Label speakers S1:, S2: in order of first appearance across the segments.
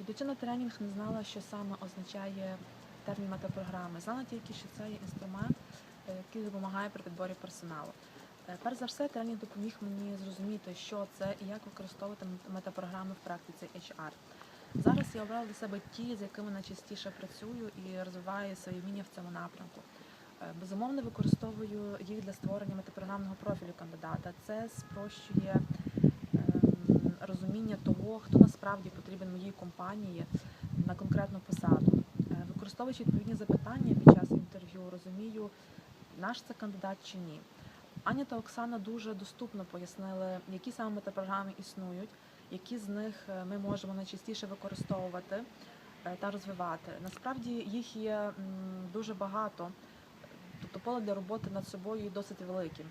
S1: Йдучи на тренінг, не знала, що саме означає термін метапрограми. Знала тільки, що це є інструмент, е, який допомагає при підборі персоналу. Е, Перш за все, тренінг допоміг мені зрозуміти, що це і як використовувати метапрограми в практиці HR. Зараз я обрала для себе ті, з якими найчастіше працюю і розвиваю свої вміння в цьому напрямку. Е, Безумовно, використовую їх для створення метапрограмного профілю кандидата. Це спрощує ем, розуміння того, хто насправді потрібен моїй компанії на конкретну посаду. Е, Використовуючи відповідні запитання під час інтерв'ю, розумію, наш це кандидат чи ні. Аня та Оксана дуже доступно пояснили, які саме метапрограми існують, які з них е, ми можемо найчастіше використовувати е, та розвивати. Насправді їх є дуже багато, тобто поле для роботи над собою досить великим.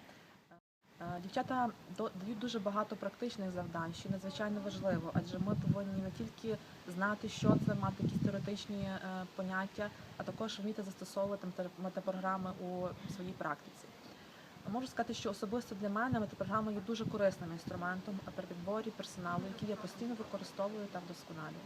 S1: Е, Дівчата дають дуже багато практичних завдань, що надзвичайно важливо, адже ми повинні не тільки знати, що це мати якісь теоретичні е, поняття, а також вміти застосовувати метапрограми у своїй практиці. Можу сказати, що особисто для мене метапрограма є дуже корисним інструментом при підборі персоналу, який я постійно використовую та вдосконалюю.